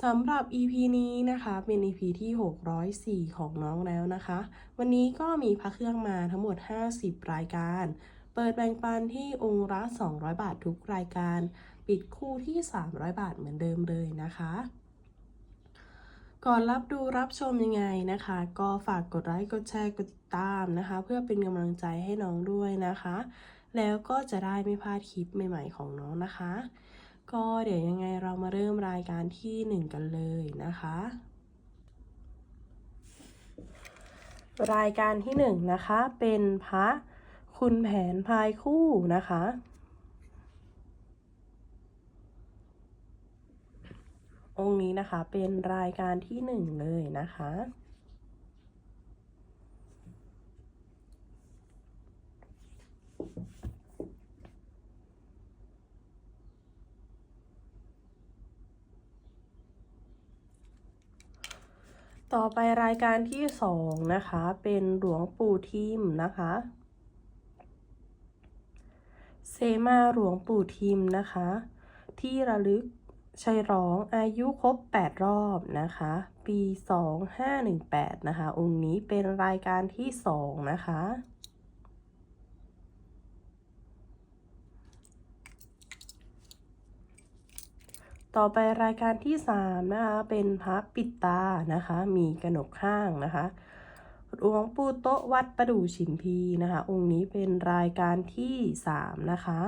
สำหรับ EP นี้นะคะเป็น EP ที่ 604 ของน้องแล้วนะคะ วันนี้ก็มีพระเครื่องมาทั้งหมด 50 รายการ เปิดแบ่งปันที่องค์ละ200 บาททุกรายการ ปิดคู่ที่ 300 บาทเหมือนเดิมเลยนะคะ ก่อนรับดูรับชมยังไงนะคะ ก็ฝากกดไลค์กดแชร์กดติดตามนะคะ เพื่อเป็นกำลังใจให้น้องด้วยนะคะ แล้วก็จะได้ไม่พลาดคลิปใหม่ ๆ ของน้องนะคะ ก็เดี๋ยวยังไงเรามาเริ่มรายการที่หนึ่งกันเลยนะคะ รายการที่หนึ่งนะคะเป็นพระคุณแผนพายคู่นะคะองค์นี้นะคะเป็นรายการที่หนึ่งเลยนะคะ ต่อไปรายการที่สองนะคะ เป็นหลวงปู่ทิมนะคะเซมาหลวงปู่ทิมนะคะ ที่ระลึกชัยร้องอายุครบ 8 รอบนะคะ ปี 2518 นะคะ องค์นี้เป็นรายการที่ 2 นะคะ ต่อไปรายการที่3นะคะเป็นพระปิดตานะคะ มีกระหนกข้างนะคะหลวงปู่โต๊ะวัดประดู่ฉิมพีนะคะ องค์นี้เป็นรายการที่3นะคะ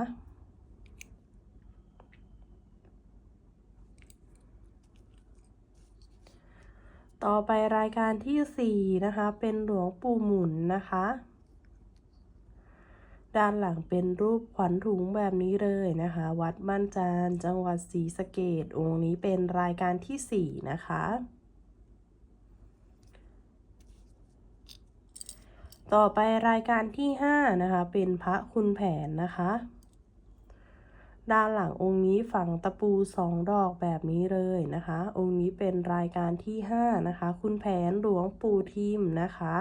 ต่อไปรายการที่4นะคะ เป็นหลวงปู่หมุนนะคะ ด้านหลังเป็นรูปขวัญถุงแบบนี้เลยนะคะ วัดบ้านจานจังหวัดศรีสะเกดองค์นี้เป็นรายการที่ 4 นะคะ ต่อไปรายการที่ 5 นะคะ เป็นพระคุณแผนนะคะ ด้านหลังองค์นี้ฝังตะปูสองดอกแบบนี้เลยนะคะ องค์นี้เป็นรายการที่ 5 นะคะ คุณแผนหลวงปู่ทิมนะคะ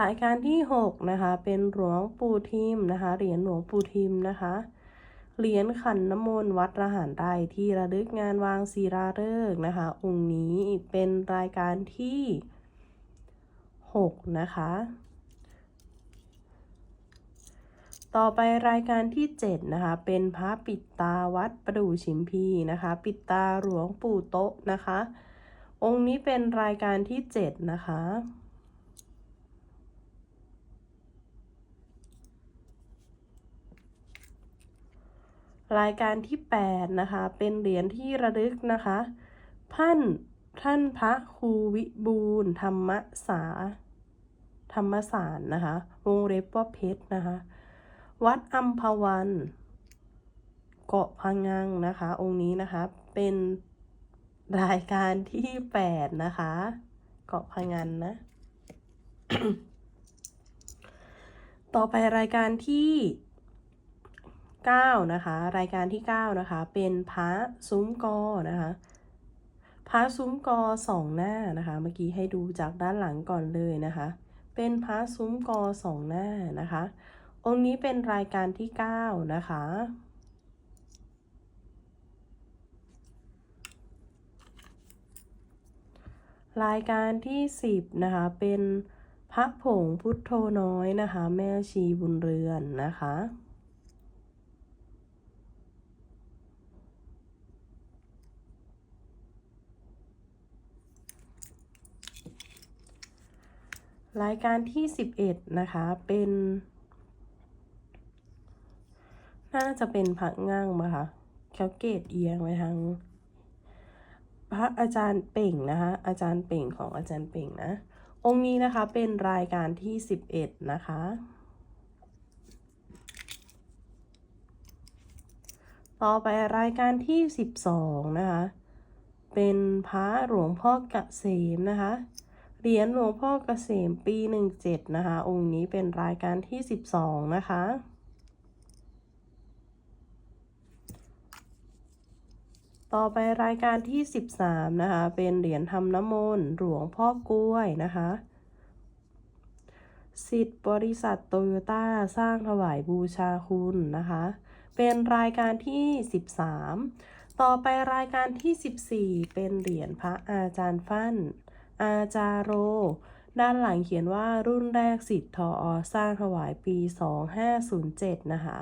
รายการที่ 6 นะคะ เป็นหลวงปู่ทิมนะคะ เหรียญหลวงปู่ทิมนะคะ เหรียญขันน้ำมนต์วัดระหารไรที่ระลึกงานวางศิลาฤกษ์นะคะ องค์นี้เป็นรายการที่ 6 นะคะ ต่อไปรายการที่ 7 นะคะ เป็นพระปิดตาวัดประดู่ชิมพีนะคะ ปิดตาหลวงปู่โต๊ะนะคะ องค์นี้เป็นรายการที่ 7 นะคะ รายการที่ 8 นะคะ เป็นเหรียญที่ระลึกนะคะท่านท่านพระครูวิบูลธรรมสา ธรรมสารนะคะ วงเล็บว่าเพชรนะคะ วัดอัมพวัน เกาะพังงังนะคะ องค์นี้นะคะ เป็นรายการที่8นะคะ เกาะพังงันนะ ต่อไปรายการที่ 9 นะคะ รายการที่ 9 นะคะ เป็นพระซุ้มกอนะคะพระซุ้มกอสองหน้านะคะ เมื่อกี้ให้ดูจากด้านหลังก่อนเลยนะคะ เป็นพระซุ้มกอสองหน้านะคะ องค์นี้เป็นรายการที่ 9 นะคะรายการที่ 10 นะคะ เป็นพระผงพุทโธน้อยนะคะ แม่ชีบุญเรือนนะคะ รายการที่ 11 นะคะ เป็น น่าจะเป็นผักง่างมาค่ะเขาเกตเอียงไว้ทางพระอาจารย์เป่งนะคะ อาจารย์เป่งของอาจารย์เป่งนะ องค์นี้นะคะเป็นรายการที่ 11 นะคะ ต่อไปรายการที่ 12 นะคะ เป็นพระหลวงพ่อเกษมนะคะ เหรียญหลวงพ่อเกษมปี 17 นะคะ องค์นี้เป็นรายการที่ 12 นะคะ ต่อไปรายการที่ 13 นะคะ เป็นเหรียญทำน้ำมนต์หลวงพ่อกล้วยนะคะสิทธิ์บริษัทโตโยต้าสร้างถวายบูชาคุณนะคะ เป็นรายการที่ 13 ต่อไปรายการที่ 14 เป็นเหรียญพระอาจารย์ฟั่น อาจารโร ด้านหลังเขียนว่ารุ่นแรกสิทธิ์ทออสร้างถวายปี 2507 นะคะ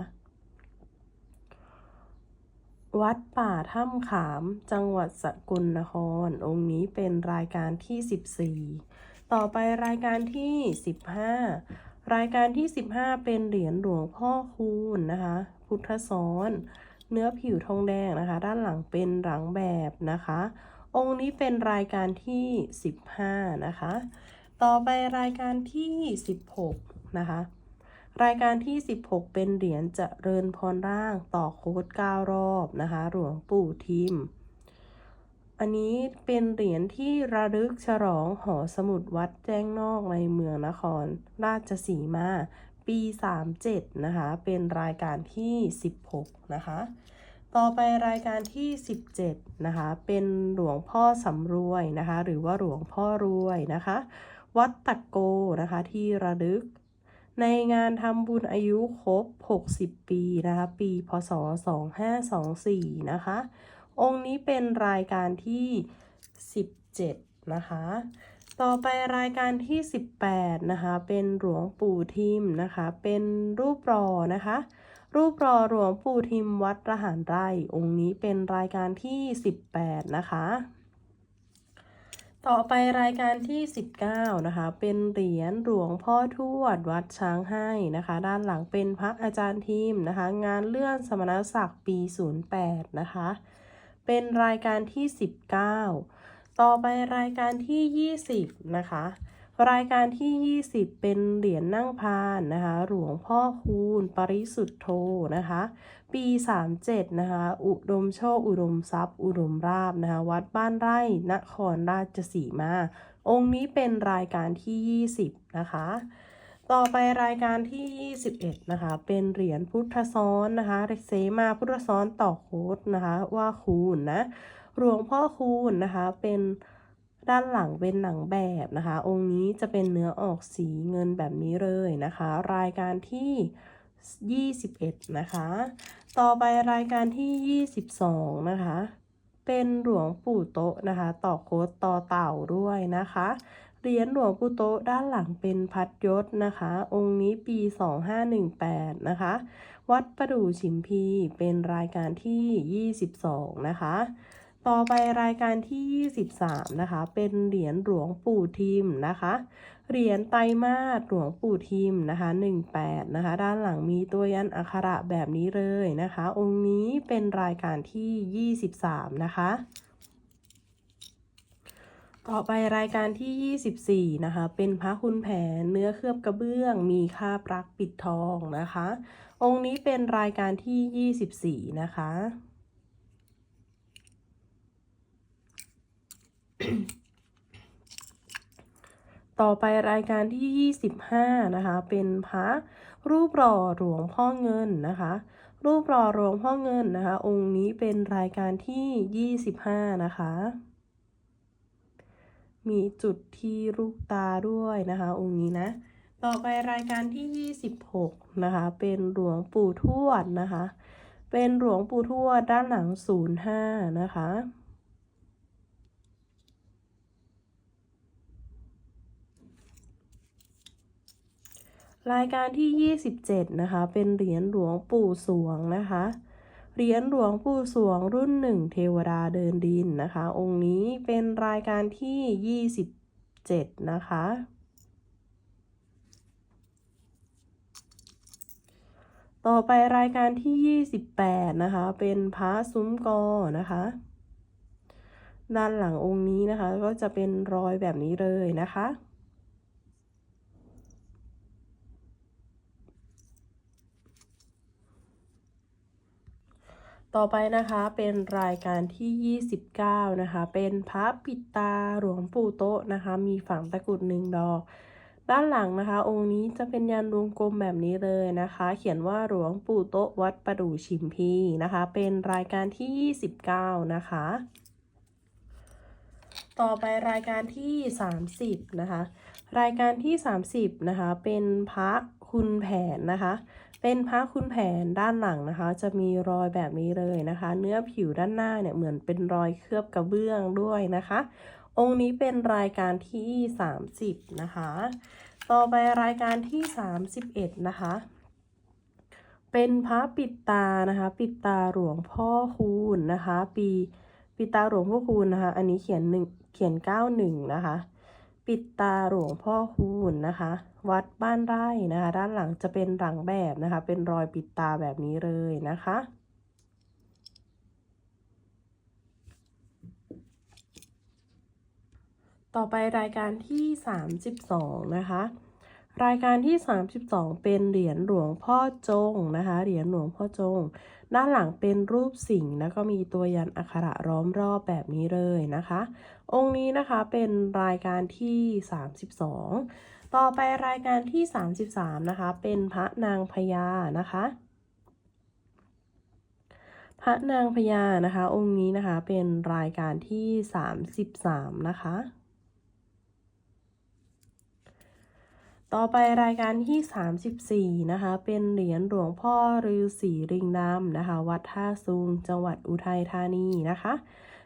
วัดป่าถ้ำขาม จังหวัดสกลนคร องค์นี้เป็นรายการที่ 14 ต่อไปรายการที่ 15 รายการที่ 15 เป็นเหรียญหลวงพ่อคูณนะคะ พุทธซ้อน เนื้อผิวทองแดงนะคะ ด้านหลังเป็นหลังแบบนะคะ องค์นี้เป็นรายการที่ 15 นะคะ ต่อไปรายการที่ 16 นะคะ รายการที่ 16 เป็นเหรียญเจริญพรร่างต่อโค้ด9รอบนะคะ หลวงปู่ทิม อันนี้เป็นเหรียญที่ระลึกฉลองหอสมุดวัดแจ้งนอกในเมืองนคร ราชสีมา ปี 37 นะคะ เป็นรายการที่ 16 นะคะ ต่อไปรายการที่ 17 นะคะ เป็นหลวงพ่อสำรวยนะคะ หรือว่าหลวงพ่อรวยนะคะ วัดตะโกนะคะ ที่ระลึก ในงานทำบุญอายุครบ 60 ปีนะคะ ปีพศ 2524 นะคะ องค์นี้เป็นรายการที่ 17 นะคะ ต่อไปรายการที่ 18 นะคะ เป็นหลวงปู่ทิมนะคะ เป็นรูปรอนะคะ รูปรอหลวงปู่ทิมวัดระหารไร่ องค์นี้เป็นรายการที่ 18 นะคะ ต่อไปรายการที่ 19 นะคะ เป็นเหรียญหลวงพ่อทวดวัดช้างให้นะคะ ด้านหลังเป็นพระอาจารย์ทิมนะคะ งานเลื่อนสมณศักดิ์ปี 08 นะคะ เป็นรายการที่ 19 ต่อไปรายการที่ 20 นะคะ รายการที่ 20 เป็นเหรียญนั่งพานนะคะ หลวงพ่อคูณ ปริสุทธโธนะคะ ปี 37 นะคะ อุดมโชค อุดมทรัพย์ อุดมราบนะคะ วัดบ้านไร่ นครราชสีมา องค์นี้เป็นรายการที่ 20 นะคะ ต่อไปรายการที่ 21 นะคะ เป็นเหรียญพุทธซ้อนนะคะเสมาพุทธซ้อนต่อโค้ดนะคะ ว่าคูณนะ หลวงพ่อคูณนะคะ เป็น ด้านหลังเป็นหนังแบบนะคะ องค์นี้จะเป็นเนื้อออกสีเงินแบบนี้เลยนะคะ รายการที่ 21 นะคะ ต่อไปรายการที่ 22 นะคะ เป็นหลวงปู่โตะนะคะ ต่อโค้ดต่อเต่าด้วยนะคะ เหรียญหลวงปู่โตะด้านหลังเป็นพัดยศนะคะ องค์นี้ปี 2518 นะคะ วัดประดู่ฉิมพีเป็นรายการที่ 22 นะคะ ต่อไปรายการที่ 23 นะคะ เป็นเหรียญหลวงปู่ทิมนะคะ เหรียญไตรมาสหลวงปู่ทิมนะคะ 18 นะคะ ด้านหลังมีตัวยันอักขระแบบนี้เลยนะคะ องค์นี้เป็นรายการที่ 23 นะคะ ต่อไปรายการที่ 24 นะคะ เป็นพระคุณแผนเนื้อเคลือบกระเบื้อง มีคาบรักปิดทองนะคะ องค์นี้เป็นรายการที่ 24 นะคะ ต่อไปรายการที่ 25 นะคะ เป็นพระรูปหล่อหลวงพ่อเงินนะคะ รูปหล่อหลวงพ่อเงินนะคะ องค์นี้เป็นรายการที่ 25 นะคะ มีจุดที่ลูกตาด้วยนะคะ องค์นี้นะ ต่อไปรายการที่ 26 นะคะ เป็นหลวงปู่ทวดนะคะ เป็นหลวงปู่ทวดด้านหลัง 05 นะคะ รายการที่ 27 นะคะ เป็นเหรียญหลวงปู่สวงนะคะ เหรียญหลวงปู่สวงรุ่นหนึ่งเทวดาเดินดินนะคะ องค์นี้เป็นรายการที่ 27 นะคะ ต่อไปรายการที่ 28 นะคะ เป็นพระซุ้มกอนะคะ ด้านหลังองค์นี้นะคะ ก็จะเป็นรอยแบบนี้เลยนะคะ ต่อไปนะคะเป็นรายการที่ 29 นะคะ เป็นพระปิดตาหลวงปู่โตะนะคะ มีฝังตะกรุดหนึ่งดอก ด้านหลังนะคะ องค์นี้จะเป็นยันวงกลมแบบนี้เลยนะคะ เขียนว่าหลวงปู่โตะวัดประดู่ชิมพีนะคะ เป็นรายการที่ 29 นะคะ ต่อไปรายการที่ 30 นะคะ รายการที่ 30 นะคะ เป็นพระ คุณแผนนะคะ เป็นพระคุณแผนด้านหลังนะคะ จะมีรอยแบบนี้เลยนะคะ เนื้อผิวด้านหน้าเนี่ยเหมือนเป็นรอยเคลือบกระเบื้องด้วยนะคะ องค์นี้เป็นรายการที่ 30 นะคะ ต่อไปรายการที่ 31 นะคะเป็นพระปิดตานะคะ ปิดตาหลวงพ่อคูณนะคะ ปีปิดตาหลวงพ่อคูณนะคะ อันนี้เขียนหนึ่งเขียน91นะคะ ปิดตาหลวงพ่อคูณนะคะ วัดบ้านไร่นะคะ ด้านหลังจะเป็นหลังแบบนะคะ เป็นรอยปิดตาแบบนี้เลยนะคะต่อไปรายการที่ 32 นะคะ รายการที่ 32 เป็นเหรียญหลวงพ่อจงนะคะ เหรียญหลวงพ่อจง ด้านหลังเป็นรูปสิงห์แล้วก็มีตัวยันอักขระล้อมรอบแบบนี้เลยนะคะ องค์นี้นะคะเป็นรายการที่ 32 ต่อไปรายการที่ 33 นะคะ เป็นพระนางพญานะคะ พระนางพญานะคะ องค์นี้นะคะเป็นรายการที่ 33 นะคะ ต่อไปรายการที่ 34 นะคะ เป็นเหรียญหลวงพ่อฤาษีริงดำนะคะ วัดท่าซุง จังหวัดอุทัยธานีนะคะ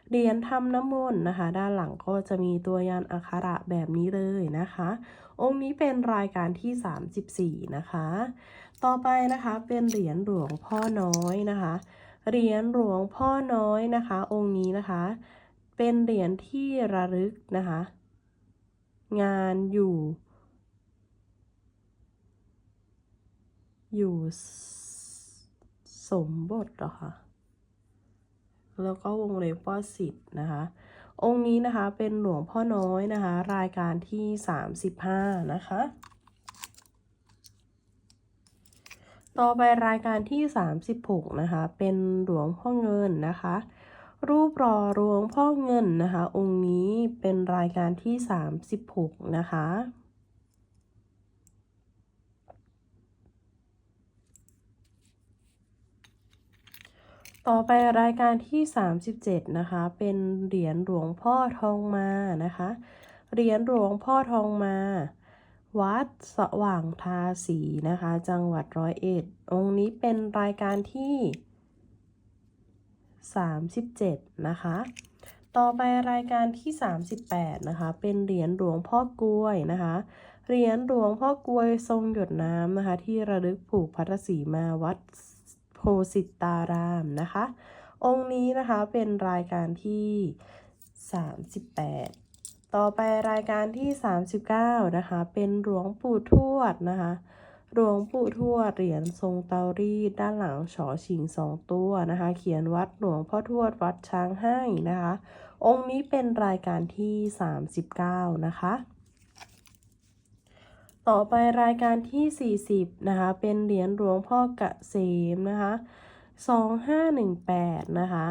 เหรียญทำน้ำมนต์นะคะ ด้านหลังก็จะมีตัวยันอักขระแบบนี้เลยนะคะ องค์นี้เป็นรายการที่ 34 นะคะ ต่อไปนะคะเป็นเหรียญหลวงพ่อน้อยนะคะ เหรียญหลวงพ่อน้อยนะคะ องค์นี้นะคะ เป็นเหรียญที่ระลึกนะคะ งานอยู่ อยู่สมบทเหรอคะแล้วก็วงเล็บว่าสิทธิ์นะคะ องค์นี้นะคะเป็นหลวงพ่อน้อยนะคะ รายการที่ 35 นะคะ ต่อไปรายการที่ 36 นะคะ เป็นหลวงพ่อเงินนะคะ รูปรอหลวงพ่อเงินนะคะ องค์นี้เป็นรายการที่ 36 นะคะ ต่อไปรายการที่ 37 นะคะ เป็นเหรียญหลวงพ่อทองมานะคะ เหรียญหลวงพ่อทองมา วัดสว่างทาสีนะคะ จังหวัดร้อยเอ็ด องค์นี้เป็นรายการที่ 37 นะคะ ต่อไปรายการที่ 38 นะคะ เป็นเหรียญหลวงพ่อกล้วยนะคะ เหรียญหลวงพ่อกล้วยทรงหยดน้ำนะคะ ที่ระลึกผูกพัทสีมาวัด โพสิตารามนะคะ องค์นี้นะคะเป็นรายการที่ 38 ต่อไปรายการที่ 39 นะคะ เป็นหลวงปู่ทวดนะคะหลวงปู่ทวดเหรียญทรงเตารีดด้านหลังฉอชิงสองตัวนะคะ เขียนวัดหลวงพ่อทวดวัดช้างให้นะคะ องค์นี้เป็นรายการที่ 39 นะคะ ต่อไปรายการที่ 40 นะคะ เป็นเหรียญหลวงพ่อกเกษมนะคะ2518 นะคะ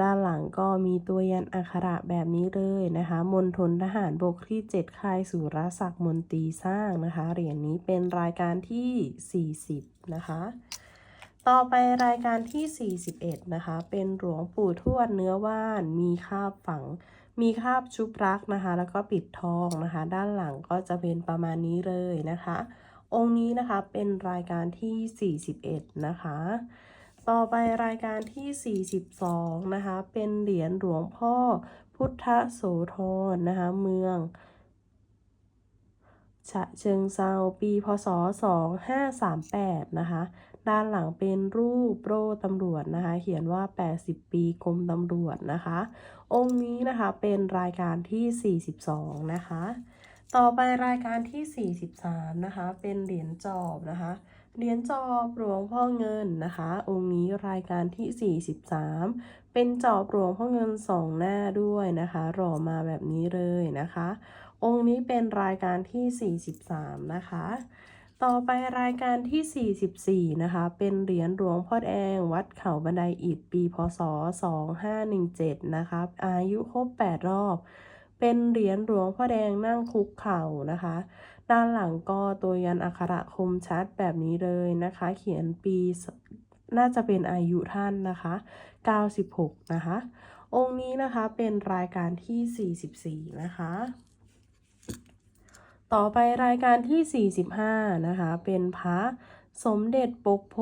ด้านหลังก็มีตัวยันอักขระแบบนี้เลยนะคะมณฑลทหารบกที่ 7 ค่ายสุรศักดิ์มนตรีสร้างนะคะ เหรียญนี้เป็นรายการที่ 40 นะคะ ต่อไปรายการที่ 41 นะคะ เป็นหลวงปู่ทวดเนื้อว่าน มีคาบฝัง มีคาบชุบรักนะคะ แล้วก็ปิดทองนะคะ ด้านหลังก็จะเป็นประมาณนี้เลยนะคะ องค์นี้นะคะเป็นรายการที่ 41 นะคะ ต่อไปรายการที่ 42 นะคะ เป็นเหรียญหลวงพ่อพุทธโสธรนะคะ เมืองฉะเชิงเซาปี พศ 2538 นะคะ ด้านหลังเป็นรูปโร่ตำรวจนะคะ เขียนว่า 80 ปีกรมตำรวจนะคะ องค์นี้นะคะเป็นรายการที่ 42 นะคะ ต่อไปรายการที่ 43 นะคะ เป็นเหรียญจอบนะคะ เหรียญจอบหลวงพ่อเงินนะคะ องค์นี้รายการที่ 43 เป็นจอบหลวงพ่อเงินสองหน้าด้วยนะคะหล่อมาแบบนี้เลยนะคะ องค์นี้เป็นรายการที่ 43 นะคะ ต่อไปรายการที่ 44 นะคะ เป็นเหรียญหลวงพ่อแดง วัดเขาบันไดอิฐปีพศ 2517 นะครับอายุครบ 8 รอบ เป็นเหรียญหลวงพ่อแดงนั่งคุกเข่านะคะ ด้านหลังก็ตัวยันอักขระคมชัดแบบนี้เลยนะคะ เขียนปีน่าจะเป็นอายุท่านนะคะ 96 นะคะ องค์นี้นะคะเป็นรายการที่ 44 นะคะ ต่อไปรายการที่ 45 นะคะ เป็นพระสมเด็จปกโพ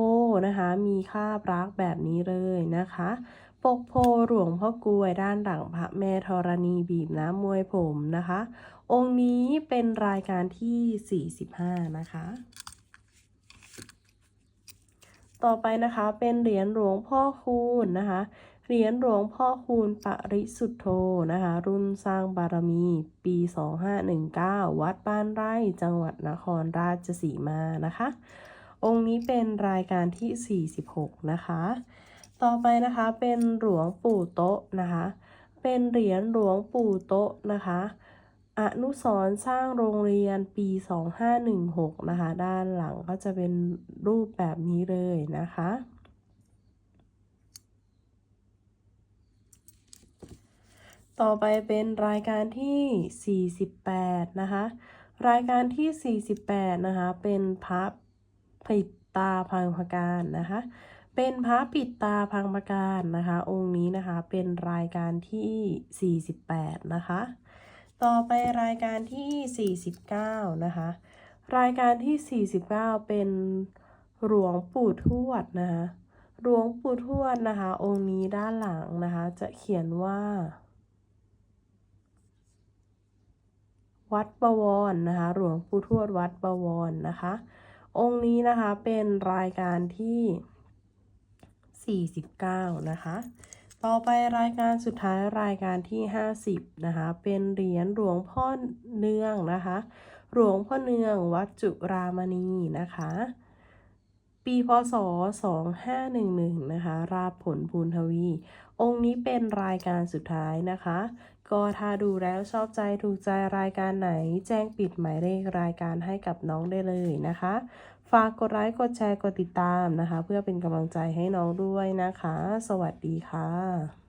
นะคะ มีคาบรักแบบนี้เลยนะคะ ปกโพหลวงพ่อกลวยด้านหลังพระแม่ธรณีบีบน้ำมวยผมนะคะ องค์นี้เป็นรายการที่ 45 นะคะ ต่อไปนะคะเป็นเหรียญหลวงพ่อคูณนะคะ เหรียญหลวงพ่อคูณปริสุทธโธนะคะ รุ่นสร้างบารมี ปี 2519 วัดบ้านไร่จังหวัดนครราชสีมานะคะ องค์นี้เป็นรายการที่ 46 นะคะ ต่อไปนะคะเป็นหลวงปู่โต๊ะนะคะ เป็นเหรียญหลวงปู่โต๊ะนะคะอนุสรสร้างโรงเรียนปี 2516 นะคะ ด้านหลังก็จะเป็นรูปแบบนี้เลยนะคะ ต่อไปเป็นรายการที่ 48 นะคะ รายการที่ 48 นะคะ เป็นพระปิดตาพังพการนะคะ เป็นพระปิดตาพังพการนะคะ องค์นี้นะคะเป็นรายการที่ 48 นะคะ ต่อไปรายการที่ 49 นะคะ รายการที่ 49 เป็นหลวงปู่ทวดนะคะ หลวงปู่ทวดนะคะ องค์นี้ด้านหลังนะคะ จะเขียนว่า วัดบวรนะคะ หลวงปู่ทวดวัดบวรนะคะ องค์นี้นะคะเป็นรายการที่ 49 นะคะ ต่อไปรายการสุดท้ายรายการที่ 50 นะคะ เป็นเหรียญหลวงพ่อเนืองนะคะ หลวงพ่อเนืองวัดจุรามณีนะคะปีพศ 2511 นะคะ ราบผลภูนทวี องค์นี้เป็นรายการสุดท้ายนะคะ ก็ถ้าดูแล้วชอบใจถูกใจรายการไหน แจ้งปิดหมายเลขรายการให้กับน้องได้เลยนะคะ ฝากกดไลค์กดแชร์กดติดตามนะคะ เพื่อเป็นกำลังใจให้น้องด้วยนะคะ สวัสดีค่ะ